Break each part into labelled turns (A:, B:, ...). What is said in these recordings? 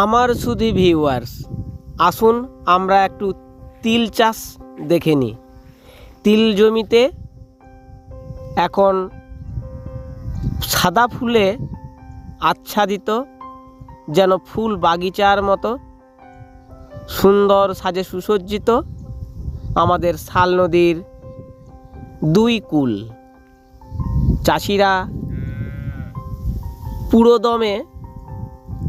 A: আমার শুধু ভিউয়ার্স আসুন, আমরা একটু তিল চাষ দেখে নিই। তিল জমিতে এখন সাদা ফুলে আচ্ছাদিত, যেন ফুল বাগিচার মতো, সুন্দর সাজে সুসজ্জিত আমাদের শাল নদীর দুই কুল। চাষিরা পুরোদমে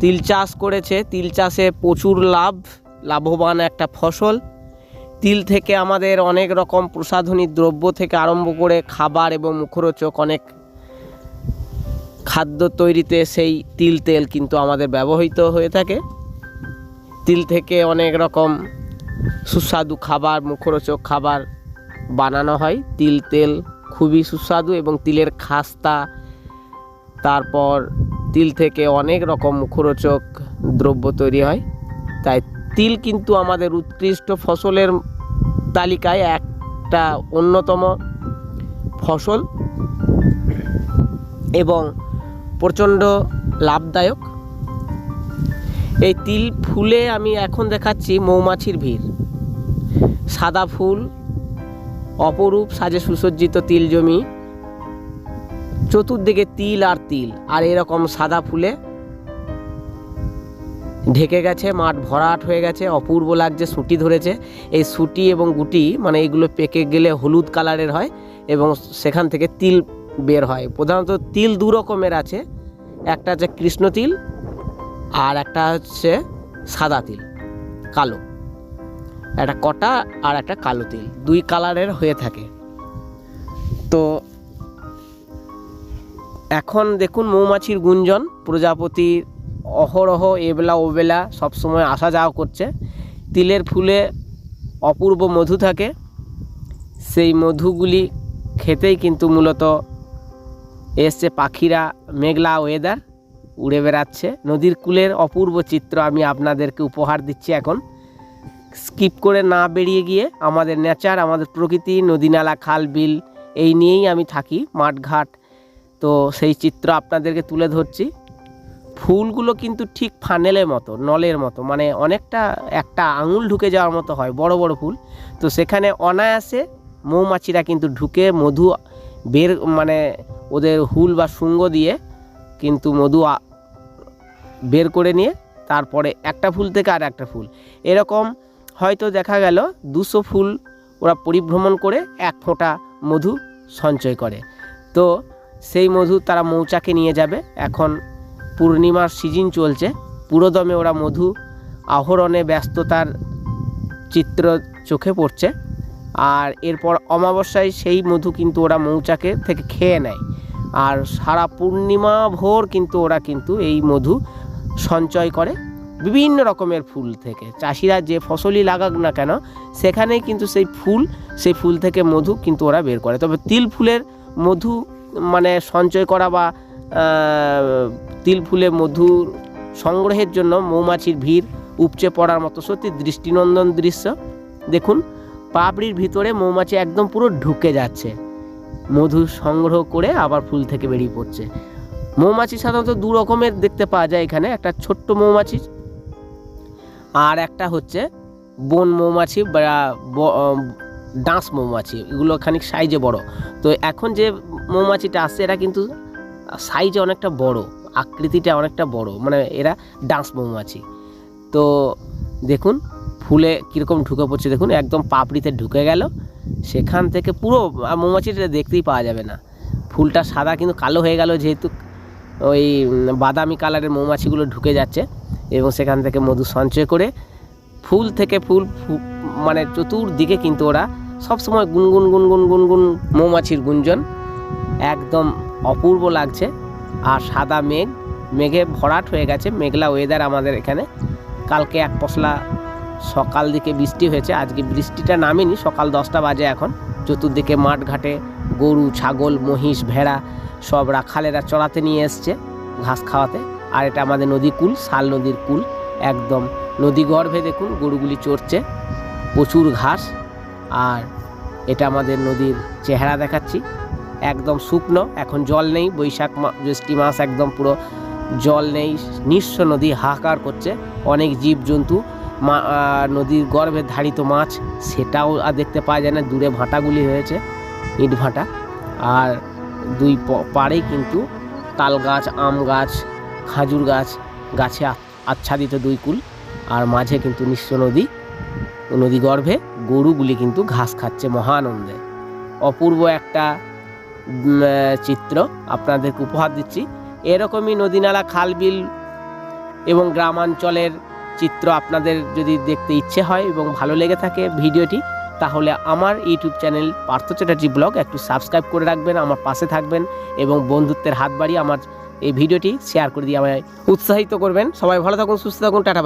A: তিল চাষ করেছে। তিল চাষে প্রচুর লাভ, লাভবান একটা ফসল। তিল থেকে আমাদের অনেক রকম প্রসাধনী দ্রব্য থেকে আরম্ভ করে খাবার এবং মুখরোচক অনেক খাদ্য তৈরিতে সেই তিল তেল কিন্তু আমাদের ব্যবহৃত হয়ে থাকে। তিল থেকে অনেক রকম সুস্বাদু খাবার, মুখরোচক খাবার বানানো হয়। তিল তেল খুবই সুস্বাদু এবং তিলের খাস্তা, তারপর তিল থেকে অনেক রকম মুখরোচক দ্রব্য তৈরি হয়। তাই তিল কিন্তু আমাদের উৎকৃষ্ট ফসলের তালিকায় একটা অন্যতম ফসল এবং প্রচণ্ড লাভদায়ক। এই তিল ফুলে আমি এখন দেখাচ্ছি মৌমাছির ভিড়। সাদা ফুল, অপরূপ সাজে সুসজ্জিত তিল জমি। চতুর্দিকে তিল আর তিল, আর এরকম সাদা ফুলে ঢেকে গেছে, মাঠ ভরাট হয়ে গেছে, অপূর্ব লাগছে, সুটি ধরেছে। এই সুটি এবং গুটি মানে এগুলো পেকে গেলে হলুদ কালারের হয় এবং সেখান থেকে তিল বের হয়। প্রধানত তিল দু রকমের আছে, একটা হচ্ছে কৃষ্ণ তিল আর একটা হচ্ছে সাদা তিল, কালো। একটা কটা আর একটা কালো তিল, দুই কালারের হয়ে থাকে। তো এখন দেখুন মৌমাছির গুঞ্জন প্রজাপতির অহরহ এবেলা ওবেলা সবসময় আসা যাওয়া করছে। তিলের ফুলে অপূর্ব মধু থাকে। সেই মধুগুলি খেতেই কিন্তু মূলত এসছে পাখিরা মেঘলা ওয়েদার উড়ে বেড়াচ্ছে। নদীর কুলের অপূর্ব চিত্র আমি আপনাদেরকে উপহার দিচ্ছি এখন। স্কিপ করে না বেরিয়ে গিয়ে আমাদের নেচার, আমাদের প্রকৃতি, নদী, নালা, খাল, বিল, এই নিয়েই আমি থাকি। মাঠঘাট তো সেই চিত্র আপনাদেরকে তুলে ধরছি। ফুলগুলো কিন্তু ঠিক ফানেলের মতো, নলের মতো মানে অনেকটা একটা আঙুল ঢুকে যাওয়ার মতো হয়, বড় বড় ফুল। তো সেখানে অনায়াসে মৌমাছিরা কিন্তু ঢুকে মধু বের মানে ওদের হুল বা শুঙ্গ দিয়ে কিন্তু মধু বের করে নিয়ে তারপরে একটা ফুল থেকে আর একটা ফুল। এরকম হয়তো দেখা গেল দুশো ফুল ওরা পরিভ্রমণ করে এক ফোঁটা মধু সঞ্চয় করে। তো সেই মধু তারা মৌচাকে নিয়ে যাবে। এখন পূর্ণিমার সিজন চলছে। পুরোদমে ওরা মধু আহরণে ব্যস্ততার চিত্র চোখে পড়ছে। আর এরপর অমাবস্যায় সেই মধু কিন্তু ওরা মৌচাকে থেকে খেয়ে নেয়। আর সারা পূর্ণিমা ভোর কিন্তু ওরা কিন্তু এই মধু সঞ্চয় করে। বিভিন্ন রকমের ফুল থেকে। চাষিরা যে ফসলই লাগাক না কেন, সেখানেই কিন্তু সেই ফুল সেই ফুল থেকে মধু কিন্তু ওরা বের করে। তবে তিল ফুলের মধু মানে সঞ্চয় করা বা তিল ফুলে মধুর সংগ্রহের জন্য মৌমাছির ভিড় উপচে পড়ার মতো সত্যি দৃষ্টিনন্দন দৃশ্য। দেখুন, পাপড়ির ভিতরে মৌমাছি একদম পুরো ঢুকে যাচ্ছে। মধু সংগ্রহ করে আবার ফুল থেকে বেরিয়ে পড়ছে। মৌমাছি সাধারণত দু রকমের দেখতে পাওয়া যায় এখানে। একটা ছোট্ট মৌমাছি আর একটা হচ্ছে বন মৌমাছি বা ডাঁস মৌমাছি। এগুলো খানিক সাইজে বড়। তো এখন যে মৌমাছিটা আসছে এরা কিন্তু সাইজে অনেকটা বড়, আকৃতিটা অনেকটা বড় মানে এরা ডাঁস মৌমাছি। তো দেখুন, ফুলে কীরকম ঢুকে পড়ছে, দেখুন, একদম পাপড়িতে ঢুকে গেল, সেখান থেকে পুরো মৌমাছিটা দেখতেই পাওয়া যাবে না। ফুলটা সাদা কিন্তু কালো হয়ে গেল, যেহেতু ওই বাদামি কালারের মৌমাছিগুলো ঢুকে যাচ্ছে, এবং সেখান থেকে মধু সঞ্চয় করে ফুল থেকে ফুল মানে চতুর্দিকে কিন্তু ওরা সবসময় গুনগুন গুনগুন গুনগুন মৌমাছির গুঞ্জন একদম অপূর্ব লাগছে। আর সাদা মেঘ, মেঘে ভরাট হয়ে গেছে। মেঘলা ওয়েদার আমাদের এখানে। কালকে এক পশলা সকাল দিকে বৃষ্টি হয়েছে। আজকে বৃষ্টিটা নামেনি, সকাল দশটা বাজে এখন। চতুর্দিকে মাঠ ঘাটে গরু, ছাগল, মহিষ, ভেড়া সব রাখালেরা চড়াতে নিয়ে এসছে ঘাস খাওয়াতে। আর এটা আমাদের নদী কুল, শাল নদীর কুল। একদম নদী গর্ভে দেখুন, গরুগুলি চড়ছে। প্রচুর ঘাস। আর এটা আমাদের নদীর চেহারা দেখাচ্ছি। একদম শুকনো, এখন জল নেই, বৈশাখ জ্যৈষ্ঠী মাস একদম পুরো জল নেই, নিঃস্ব নদী হাহাকার করছে, অনেক জীবজন্তু, মা নদীর গর্ভে ধারিত মাছ, সেটাও আর দেখতে পাওয়া যায় না, দূরে ভাঁটাগুলি হয়েছে, ইট ভাঁটা, আর দুই প- পাড়েই কিন্তু তাল গাছ, আম গাছ, খাজুর গাছ, গাছে আচ্ছাদিত দুই কুল, আর মাঝে কিন্তু নিঃস্ব নদী নদী গর্ভে গরুগুলি কিন্তু ঘাস খাচ্ছে মহানন্দে। অপূর্ব একটা চিত্র আপনাদেরকে উপহার দিচ্ছি। এরকমই নদীনালা খাল বিল এবং গ্রামাঞ্চলের চিত্র আপনাদের যদি দেখতে ইচ্ছে হয় এবং ভালো লেগে থাকে ভিডিওটি, তাহলে আমার YouTube channel Partha Chatterjee blog একটু সাবস্ক্রাইব করে রাখবেন, আমার পাশে থাকবেন এবং বন্ধুত্বের হাত বাড়িয়ে আমার এই ভিডিওটি শেয়ার করে দিয়ে আমায় উৎসাহিত করবেন। সবাই ভালো থাকুন, সুস্থ থাকুন, টাটা